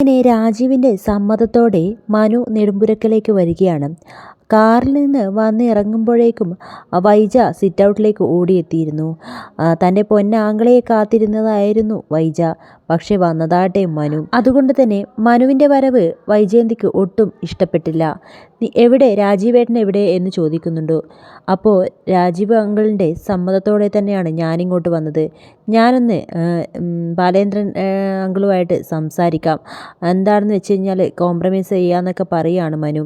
അങ്ങനെ രാജീവിന്റെ സമ്മതത്തോടെ മനു നെടുമ്പുരക്കലേക്ക് വരികയാണ്. കാറിൽ നിന്ന് വന്ന് ഇറങ്ങുമ്പോഴേക്കും വൈജ സിറ്റ് ഔട്ടിലേക്ക് ഓടിയെത്തിയിരുന്നു തന്റെ പൊന്നാങ്കളയെ കാത്തിരുന്നതായിരുന്നു വൈജ. പക്ഷെ വന്നതാട്ടെ മനു. അതുകൊണ്ട് തന്നെ മനുവിന്റെ വരവ് വൈജയന്തിക്ക് ഒട്ടും ഇഷ്ടപ്പെട്ടില്ല. എവിടെ? രാജീവേട്ടൻ എവിടെ? എന്ന് ചോദിക്കുന്നുണ്ടോ. അപ്പോൾ രാജീവ് അങ്കിളിന്റെ സമ്മതത്തോടെ തന്നെയാണ് ഞാനിങ്ങോട്ട് വന്നത്. ഞാനൊന്ന് ബാലേന്ദ്രൻ അങ്കിളുമായിട്ട് സംസാരിക്കാം. എന്താണെന്ന് വെച്ച് കഴിഞ്ഞാൽ കോംപ്രമൈസ് ചെയ്യാമെന്നൊക്കെ പറയുകയാണ് മനു.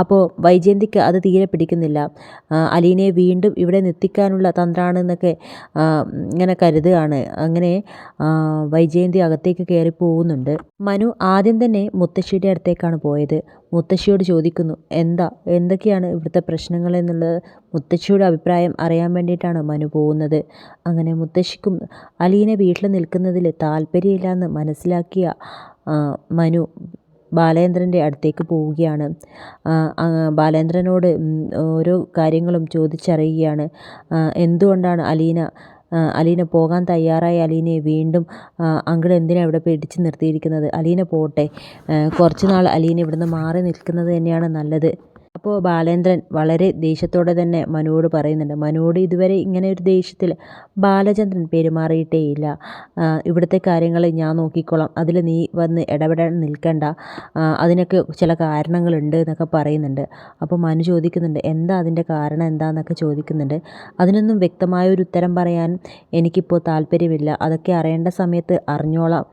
അപ്പോൾ വൈജയന്തിക്ക് അത് തീരെ പിടിക്കുന്നില്ല. അലീനയെ വീണ്ടും ഇവിടെ നിർത്തിക്കാനുള്ള തന്ത്രമാണെന്നൊക്കെ ഇങ്ങനെ കരുതുകയാണ്. അങ്ങനെ വൈജയന്തി അകത്തേക്ക് കയറി പോകുന്നുണ്ട്. മനു ആദ്യം തന്നെ മുത്തശ്ശിയുടെ അടുത്തേക്കാണ് പോയത്. മുത്തശ്ശിയോട് ചോദിക്കുന്നു എന്താ? എന്തൊക്കെയാണ് ഇവിടുത്തെ പ്രശ്നങ്ങൾ? എന്നുള്ളത് മുത്തശ്ശിയുടെ അഭിപ്രായം അറിയാൻ വേണ്ടിയിട്ടാണ് മനു പോകുന്നത്. അങ്ങനെ മുത്തശ്ശിക്കും അലീനെ വീട്ടിൽ നിൽക്കുന്നതിൽ താല്പര്യമില്ലാന്ന് മനസ്സിലാക്കിയ മനു ബാലേന്ദ്രന്റെ അടുത്തേക്ക് പോവുകയാണ്. ബാലേന്ദ്രനോട് ഓരോ കാര്യങ്ങളും ചോദിച്ചറിയുകയാണ്. എന്തുകൊണ്ടാണ് അലീന അലീന പോകാൻ തയ്യാറായി. അലീനയെ വീണ്ടും അങ്കിൾ എന്തിനാണ് ഇവിടെ പിടിച്ച് നിർത്തിയിരിക്കുന്നത്? അലീന പോട്ടെ. കുറച്ച് നാൾ അലീന ഇവിടുന്ന് മാറി നിൽക്കുന്നത് തന്നെയാണ് നല്ലത്. അപ്പോൾ ബാലേന്ദ്രൻ വളരെ ദേഷ്യത്തോടെ തന്നെ മനുവോട് പറയുന്നുണ്ട്. മനുവോട് ഇതുവരെ ഇങ്ങനെ ഒരു ദേഷ്യത്തിൽ ബാലചന്ദ്രൻ പെരുമാറിയിട്ടേയില്ല ഇവിടുത്തെ കാര്യങ്ങൾ ഞാൻ നോക്കിക്കോളാം. അതിൽ നീ വന്ന് ഇടപെടാൻ നിൽക്കണ്ട. അതിനൊക്കെ ചില കാരണങ്ങളുണ്ട് എന്നൊക്കെ പറയുന്നുണ്ട്. അപ്പോൾ മനു ചോദിക്കുന്നുണ്ട് എന്താ അതിന്റെ കാരണം? എന്താണെന്നൊക്കെ ചോദിക്കുന്നുണ്ട്. അതിനൊന്നും വ്യക്തമായ ഒരു ഉത്തരം പറയാൻ എനിക്കിപ്പോൾ താല്പര്യമില്ല. അതൊക്കെ അറിയേണ്ട സമയത്ത് അറിഞ്ഞോളാം.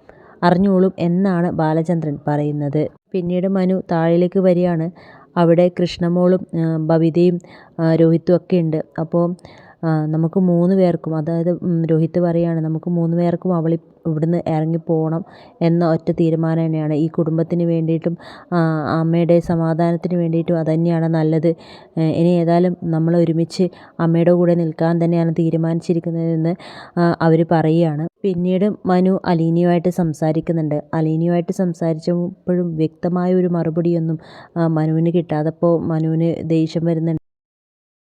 അറിഞ്ഞോളും എന്നാണ് ബാലചന്ദ്രൻ പറയുന്നത്. പിന്നീട് മനു താഴേക്ക് വരികയാണ്. അവിടെ കൃഷ്ണമോളും ബബിതയും രോഹിത്തും ഒക്കെ ഉണ്ട്. അപ്പോൾ നമുക്ക് മൂന്ന് പേർക്കും അതായത് രോഹിത്ത് പറയുകയാണ് നമുക്ക് മൂന്ന് പേർക്കും അവൾ ഇവിടുന്ന് ഇറങ്ങിപ്പോകണം എന്ന ഒറ്റ തീരുമാനം തന്നെയാണ്. ഈ കുടുംബത്തിന് വേണ്ടിയിട്ടും അമ്മയുടെ സമാധാനത്തിന് വേണ്ടിയിട്ടും അതുതന്നെയാണ് നല്ലത്. ഇനി ഏതായാലും നമ്മൾ ഒരുമിച്ച് അമ്മയുടെ കൂടെ നിൽക്കാൻ തന്നെയാണ് തീരുമാനിച്ചിരിക്കുന്നതെന്ന് അവർ പറയുകയാണ്. പിന്നീട് മനു അലീനയുമായിട്ട് സംസാരിക്കുന്നുണ്ട്. അലീനയുമായിട്ട് സംസാരിച്ചപ്പോഴും വ്യക്തമായ ഒരു മറുപടിയൊന്നും മനുവിന് കിട്ടാതെ അപ്പോൾ മനുവിന് ദേഷ്യം വരുന്നുണ്ട്.